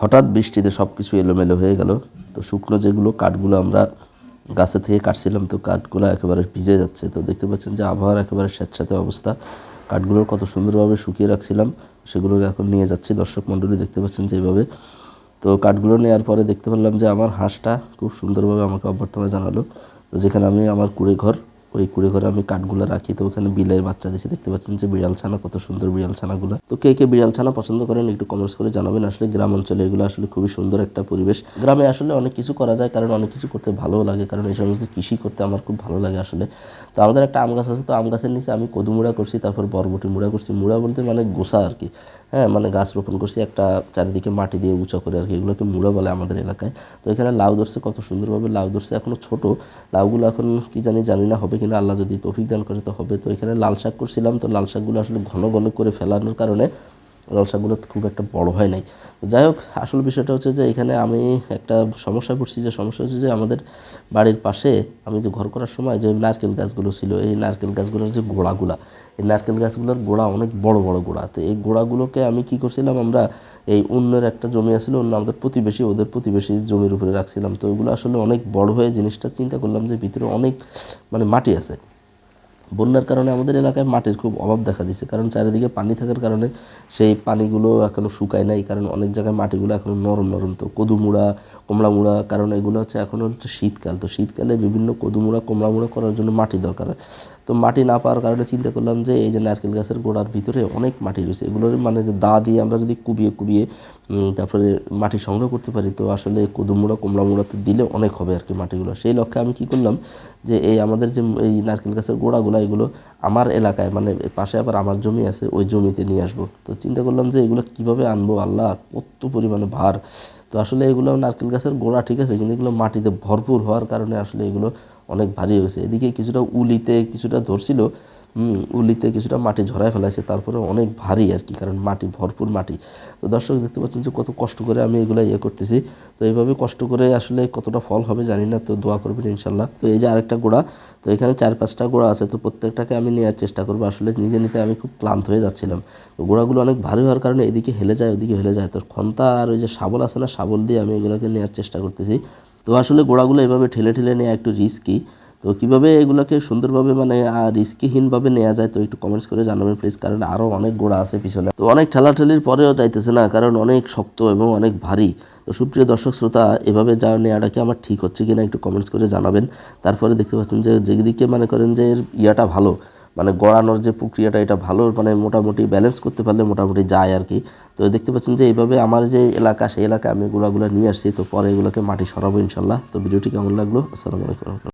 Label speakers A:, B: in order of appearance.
A: হঠাৎ বৃষ্টিতে সব কিছু এলোমেলো হয়ে গেল। তো শুকনো যেগুলো কাঠগুলো আমরা গাছে থেকে কাটছিলাম, তো কাঠগুলো একেবারে ভিজে যাচ্ছে। তো দেখতে পাচ্ছেন যে আবহাওয়ার একেবারে স্বেচ্ছাতে অবস্থা। কাঠগুলোর কত সুন্দরভাবে শুকিয়ে রাখছিলাম, সেগুলোকে এখন নিয়ে যাচ্ছি। দর্শক মণ্ডলী, দেখতে পাচ্ছেন যেভাবে তো কাঠগুলো নেওয়ার পরে দেখতে পারলাম যে আমার হাঁসটা খুব সুন্দরভাবে আমাকে অভ্যর্থনা জানালো। তো যেখানে আমি আমার কুড়ে ঘর ওই কুড়ে ঘরে আমি কাঠগুলো রাখি, তো ওখানে বিলের বাচ্চা দিয়েছি দেখতে পাচ্ছেন যে বিড়াল ছানা, কত সুন্দর বিড়াল ছানাগুলো। তো কে কে বিড়াল ছানা পছন্দ করেন একটু কমেন্টস করে জানাবেন। আসলে গ্রাম অঞ্চলে এগুলো আসলে খুবই সুন্দর একটা পরিবেশ। গ্রামে আসলে অনেক কিছু করা যায়, কারণ অনেক কিছু করতে ভালোও লাগে, কারণ এই সমস্ত কৃষি করতে আমার খুব ভালো লাগে আসলে। তো আমাদের একটা আম গাছ আছে, তো আম গাছের নিচে আমি কদু মুড়া করছি, তারপর বরবটি মুড়া করছি। মুড়া বলতে মানে গোসা আর কি। হ্যাঁ মানে গাছ রোপণ করছি, একটা চারিদিকে মাটি দিয়ে উঁচা করে আর কি, এগুলোকে মুড়া বলে আমাদের এলাকায়। তো এখানে লাউ ধরছে, কত সুন্দরভাবে লাউ ধরছে এখনও ছোট। লাউগুলো এখন কি জানি জানি না হবে কিনা, আল্লাহ যদি তৌফিক দান করে তো হবে। তো এখানে লাল শাক করছিলাম, তো লাল শাকগুলো আসলে ঘন ঘন করে ফেলানোর কারণে লাল শাকগুলো খুব একটা বড় হয় নাই। তো যাই হোক, আসল বিষয়টা হচ্ছে যে এখানে আমি একটা সমস্যায় পড়ছি যে সমস্যা হচ্ছে যে আমাদের বাড়ির পাশে আমি যে ঘর করার সময় যে নারকেল গাছগুলো ছিল, এই নারকেল গাছগুলোর যে গোড়াগুলা, এই নারকেল গাছগুলোর গোড়া অনেক বড় বড় গোড়া। তো এই গোড়াগুলোকে আমি কি করছিলাম, আমরা এই অন্যের একটা জমি আছিল, অন্য আমাদের প্রতিবেশী, ওদের প্রতিবেশী জমির উপরে রাখছিলাম। তো ওইগুলো আসলে অনেক বড় হয়ে জিনিসটা চিন্তা করলাম যে ভিতরে অনেক মানে মাটি আছে। বন্যার কারণে আমাদের এলাকায় মাটির খুব অভাব দেখা দিচ্ছে কারণ চারিদিকে পানি থাকার কারণে সেই পানিগুলো এখনও শুকায় নাই। কারণ অনেক জায়গায় মাটিগুলো এখনও নরম নরম। তো কদুমুড়া, কমলামুড়া কমলা মুড়া কারণ এগুলো হচ্ছে এখন হচ্ছে শীতকাল। তো শীতকালে বিভিন্ন কদুমুড়া, কমলামুড়া কমলা মুড়া করার জন্য মাটি দরকার হয়। তো মাটি না পাওয়ার কারণে চিন্তা করলাম যে এই যে নারকেল গাছের গোড়ার ভিতরে অনেক মাটি রয়েছে। এগুলোর মানে দা দিয়ে আমরা যদি কুবিয়ে কুবিয়ে তারপরে মাটি সংগ্রহ করতে পারি, তো আসলে কদু মুড়া কমলা মুড়াতে দিলে অনেক হবে আর কি মাটিগুলো। সেই লক্ষ্যে আমি কি করলাম যে এই আমাদের যে এই নারকেল গাছের গোড়াগুলো, এগুলো আমার এলাকায় মানে পাশে আবার আমার জমি আছে, ওই জমিতে নিয়ে আসব। তো চিন্তা করলাম যে এগুলো কীভাবে আনব? আল্লাহ, কত পরিমাণে ভার! তো আসলে এগুলো নারকেল গাছের গোড়া ঠিক আছে, কিন্তু এগুলো মাটিতে ভরপুর হওয়ার কারণে আসলে এগুলো অনেক ভারী হয়েছে এদিকে কিছুটা উলিতে কিছুটা ধরছিল উলিতে কিছুটা মাটি ঝরায় ফেলাইছে তারপরে অনেক ভারী আর কি, কারণ মাটি, ভরপুর মাটি। তো দর্শক দেখতে পাচ্ছেন যে কত কষ্ট করে আমি এগুলো ইয়ে করতেছি। তো এইভাবে কষ্ট করে আসলে কতটা ফল হবে জানি না, তো দোয়া করবেন ইনশাল্লাহ তো এই যে আরেকটা গোড়া, তো এখানে চার পাঁচটা গোড়া আছে, তো প্রত্যেকটাকে আমি নেওয়ার চেষ্টা করব। আসলে নিজে নিতে আমি খুব ক্লান্ত হয়ে যাচ্ছিলাম। তো গোড়াগুলো অনেক ভারী হওয়ার কারণে এদিকে হেলে যায়, ওদিকে হেলে যায়। তো খন্তা আর ওই যে শাবল আছে না, শাবল দিয়ে আমি এগুলোকে নেওয়ার চেষ্টা করতেছি। তো আসলে গোড়াগুলো এভাবে ঠেলে ঠেলে নেওয়া একটু রিস্কি তো কীভাবে এগুলোকে সুন্দরভাবে মানে রিস্কিহীনভাবে নেওয়া যায় তো একটু কমেন্টস করে জানাবেন প্লিজ কারণ আরও অনেক গোড়া আছে পিছনে। তো অনেক ঠেলাঠেলির পরেও যাইতেছে না, কারণ অনেক শক্ত এবং অনেক ভারী। তো সুপ্রিয় দর্শক শ্রোতা, এভাবে যা নেওয়াটা কি আমার ঠিক হচ্ছে কিনা একটু কমেন্টস করে জানাবেন। তারপরে দেখতে পাচ্ছেন যে যেদিকে মনে করেন যে এর ইয়াটা ভালো মানে গড়ানোর যে প্রক্রিয়াটা, এটা ভালো মানে মোটামুটি ব্যালেন্স করতে পারলে মোটামুটি যায় আর কি। তো দেখতে পাচ্ছেন যে এইভাবে আমার যে এলাকা, সেই এলাকায় আমি গোড়াগুলো নিয়ে আসছি। তো পরে এগুলোকে মাটি সরাবো ইনশাল্লাহ। তো ভিডিওটি কেমন লাগল? আসসালামু আলাইকুম।